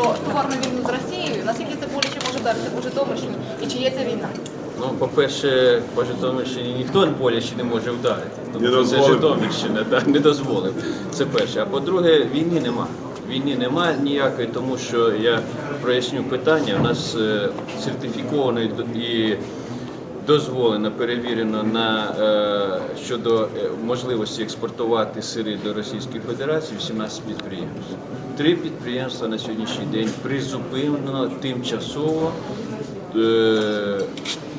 про товарну війну з Росією. Наскільки це боляче може вдарити по Житомирщині і чи є ця війна? Ну, по-перше, по Житомирщині ніхто боляче не може вдарити. Тому Не що це. Житомирщина, так, не дозволив. Це перше. А по-друге, війни нема. Війни нема ніякої, тому що я проясню питання. У нас сертифікований сертифіковано і дозволено, перевірено на е, щодо е, можливості експортувати сири до Російської Федерації 18 підприємств. Три підприємства на сьогоднішній день призупинено тимчасово е,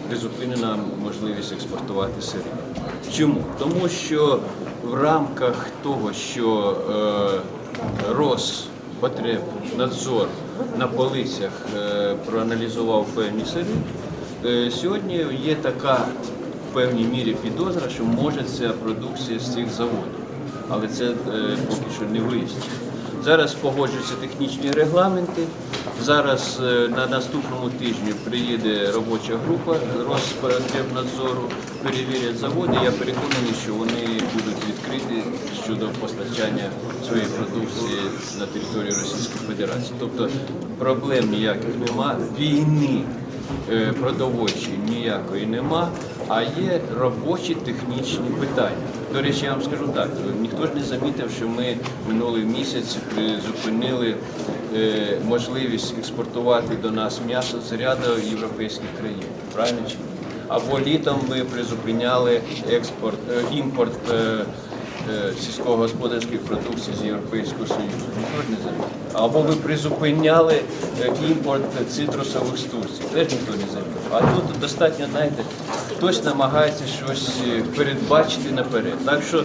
призупинена можливість експортувати сири. Чому? Тому що в рамках того, що е, Роспотребнадзор на полицях проаналізував певні сири, сьогодні є така в певній мірі підозра, що може ця продукція з цих заводів. Але це е, поки що не вияснено. Зараз погоджуються технічні регламенти. Зараз е, на наступному тижні приїде робоча група Роспотребнадзору, перевірять заводи. Я переконаний, що вони будуть відкриті щодо постачання своєї продукції на територію Російської Федерації. Тобто проблем ніяких нема, війни е, продовольчої ніякої нема, а є робочі технічні питання. До речі, я вам скажу так, ніхто ж не замітив, що ми минулий місяць призупинили е, можливість експортувати до нас м'ясо з ряду європейських країн. Правильно чи? Або літом ми призупиняли експорт, е, імпорт е, е, сільськогосподарських продукцій з Європейського Союзу. Ніхто не замітив. Або ви призупиняли е, імпорт цитрусових з Турції. Теж ніхто не замітив. А тут достатньо, знаєте, хтось намагається щось е, передбачити наперед. Так що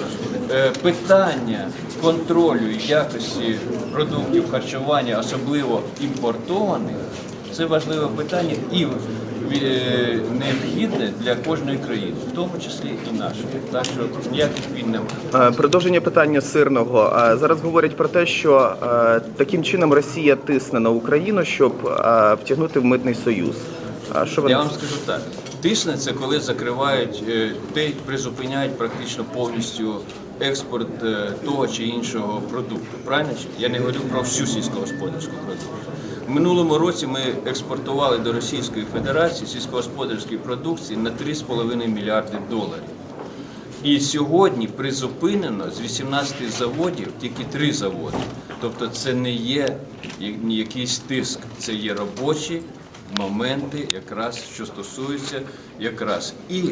е, питання контролю і якості продуктів харчування, особливо імпортованих, це важливе питання і е, необхідне для кожної країни, в тому числі і нашої. Так що ніяких війн немає. Е, Продовження питання сирного. Е, Зараз говорять про те, що е, таким чином Росія тисне на Україну, щоб втягнути в митний союз. А що ви Я вам скажу так: тисне це коли закривають призупиняють практично повністю експорт е, того чи іншого продукту. Правильно? Я не говорю про всю сільськогосподарську продукцію. В минулому році ми експортували до Російської Федерації сільськогосподарської продукції на 3,5 мільярди доларів. І сьогодні призупинено з 18 заводів тільки три заводи. Тобто це не є якийсь тиск, це є робочі моменти, якраз що стосуються якраз і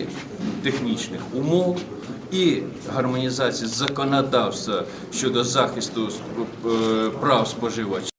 технічних умов, і гармонізації законодавства щодо захисту е, прав споживачів.